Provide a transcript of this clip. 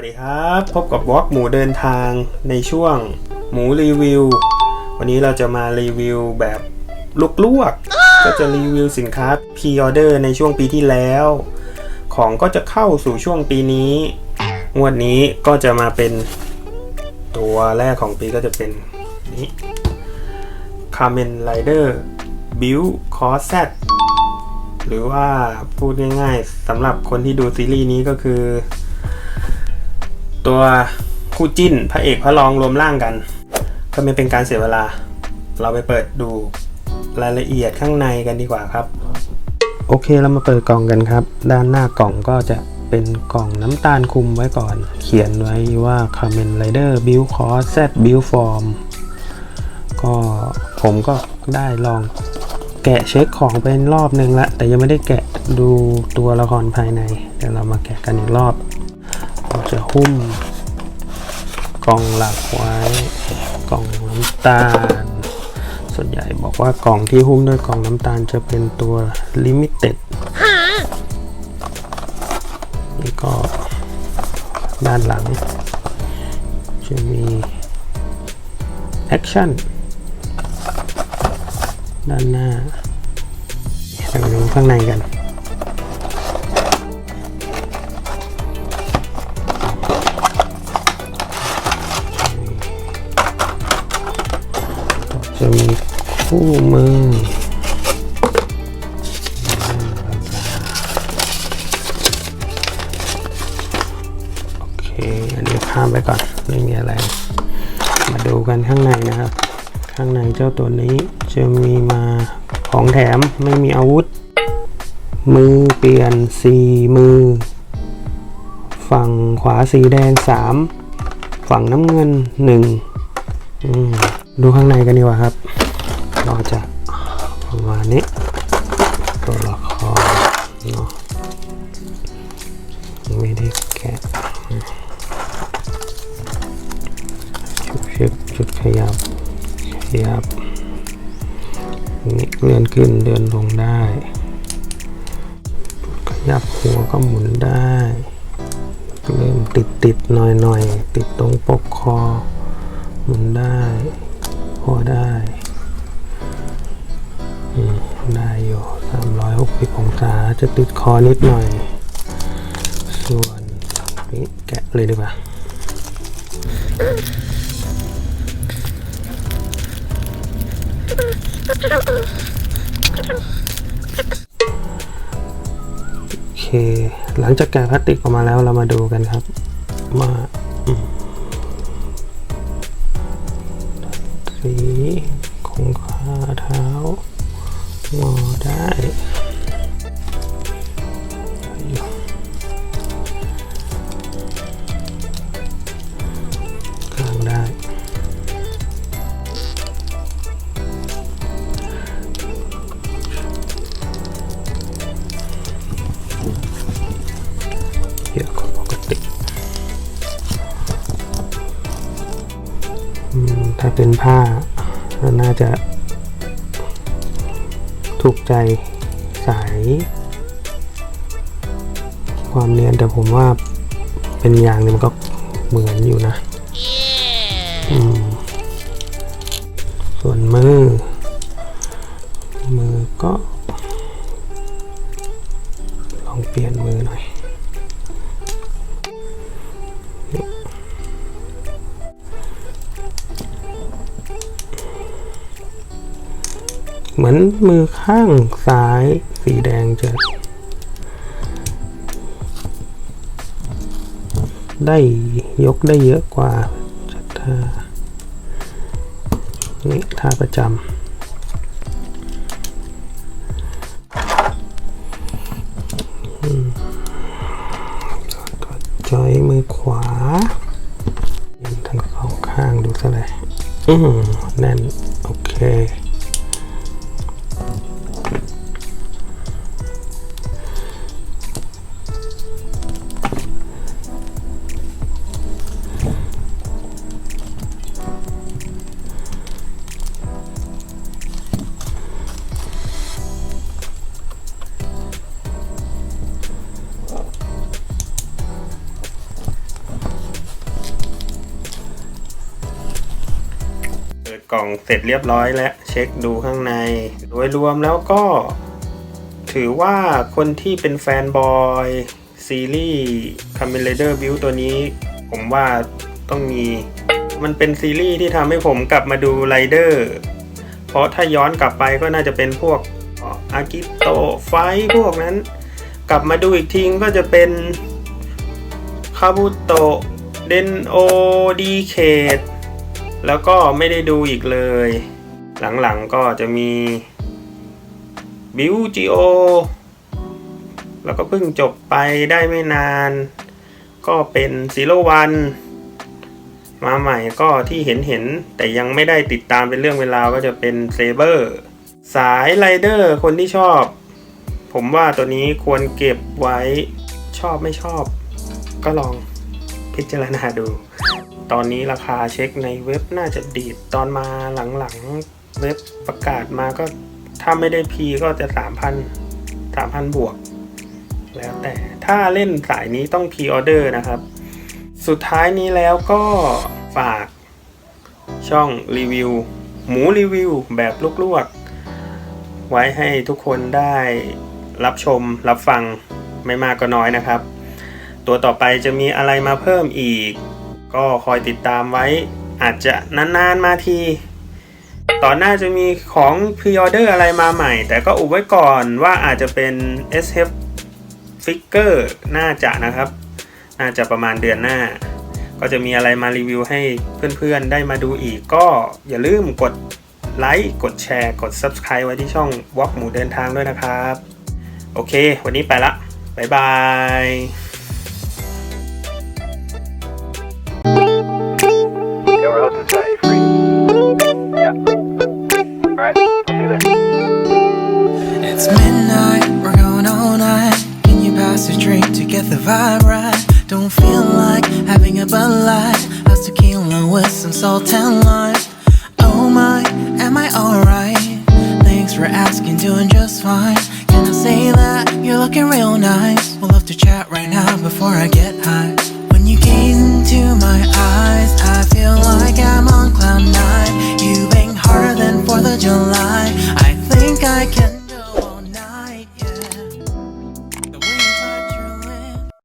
วัสดีครับ พบกับบล็อกหมูเดินทางในช่วงหมูรีวิว วันนี้เราจะมารีวิวแบบลวกๆก็จะรีวิวสินค้าพ r ออเดอร์ในช่วงปีที่แล้ว ของก็จะเข้าสู่ช่วงปีนี้ งวดนี้ก็จะมาเป็นตัวแรกของปีก็จะเป็นนี้ Kamen Rider Build Cross Z หรือว่าพูดง่ายๆสำหรับคนที่ดูซีรีส์นี้ก็คือ ตัวคู่จิ้นพระเอกพระรองรวมร่างกัน ก็ไม่เป็นการเสียเวลา เราไปเปิดดูรายละเอียดข้างในกันดีกว่าครับ โอเคเรามาเปิดกล่องกันครับ ด้านหน้ากล่องก็จะเป็นกล่องน้ำตาลคุมไว้ก่อน เขียนไว้ว่า Kamen Rider Build Cross Z Build Form ก็ผมก็ได้ลองแกะเช็คของเป็นรอบนึงละ แต่ยังไม่ได้แกะดูตัวละครภายใน เดี๋ยวเรามาแกะกันอีกรอบ จะหุ้มกล่องหลักไว้ กล่องน้ำตาล ส่วนใหญ่บอกว่ากล่องที่หุ้มด้วยกล่องน้ำตาลจะเป็นตัว Limited นี่ก็ด้านหลัง จะมี Action ด้านหน้าเรามาดูข้างในกัน จะมีคู่มือโอเคอันนี้ข้ามไปก่อนไม่มีอะไร มาดูกันข้างในนะครับ ข้างในเจ้าตัวนี้จะมีมาของแถมไม่มีอาวุธ มือเปลี่ยนสีมือ ฝั่งขวาสีแดง3ฝั่งน้ำเงิน1อืม ดูข้างในกันดีกว่าครับก็จะประมาณนี้ตัวละครเนาะไม่ได้แกะชุดชุดชุดขยับขยับนี่เลื่อนขึ้นเลื่อนลงได้ขยับหัวก็หมุนได้เริ่มติดติดหน่อยหน่อยติดตรงปกคอหมุนได้ พอได้อืมได้อยู่สามร้อยหกสิบองศาจะติดคอนิดหน่อย ส่วนนี้แกะเลยดีกว่าโอเค หลังจากแกะพลาสติกออกมาแล้วเรามาดูกันครับว่า สี ถ้าเป็นผ้าก็น่าจะ ถูกใจสาย ความเนียนแต่ผมว่าเป็นยางเนี่ยมันก็เหมือนอยู่นะอืม เหมือนมือข้างซ้ายสีแดงจะได้ยกได้เยอะกว่าจัท่านี่ท่าประจำก็จอยมือขวายืนทั้งสองข้างดูซะเลยแน่น โอเค กล่องเสร็จเรียบร้อยแล้วเช็คดูข้างใน โดยรวมแล้วก็ ถือว่าคนที่เป็นแฟนบอย ซีรีส์ Kamen Rider Build ตัวนี้ ผมว่าต้องมี มันเป็นซีรีส์ที่ทำให้ผมกลับมาดูไรเดอร์เพราะถ้าย้อนกลับไปก็น่าจะเป็นพวกอากิโตไฟพวกนั้น กลับมาดูอีกทีก็จะเป็นคาบุโตเดนโอดีเคด แล้วก็ไม่ได้ดูอีกเลย หลังๆก็จะมีบิวจิโอแล้วก็เพิ่งจบไปได้ไม่นาน ก็เป็นซีโรวันมาใหม่ก็ที่เห็นเห็นๆแต่ยังไม่ได้ติดตามเป็นเรื่องเวลาก็จะเป็นเซเบอร์สายไรเดอร์คนที่ชอบ ผมว่าตัวนี้ควรเก็บไว้ชอบไม่ชอบ ก็ลองพิจารณาดู ตอนนี้ราคาเช็คในเว็บน่าจะดีดตอนมาหลังๆเว็บประกาศมาก็ถ้าไม่ได้พีก็จะ 3,000 3,000 บวก แล้วแต่ถ้าเล่นสายนี้ต้องพีออเดอร์นะครับ สุดท้ายนี้แล้วก็ฝากช่องรีวิว หมูรีวิวแบบลวกๆ ไว้ให้ทุกคนได้รับชมรับฟังไม่มากก็น้อยนะครับ ตัวต่อไปจะมีอะไรมาเพิ่มอีก ก็คอยติดตามไว้อาจจะนานๆมาทีตอนหน้าจะมีของพ r ออเดอร์อะไรมาใหม่ แต่ก็อุบไว้ก่อนว่าอาจจะเป็น SF Figure น่าจะนะครับ น่าจะประมาณเดือนหน้า ก็จะมีอะไรมารีวิวให้เพื่อนๆได้มาดูอีก ก็อย่าลืมกดไลค์กดแชร์ กด Subscribe ไว้ที่ช่องวอกหมูเดินทางด้วยนะครับ โอเค วันนี้ไปละ บ๊ายบาย with some salt and lime?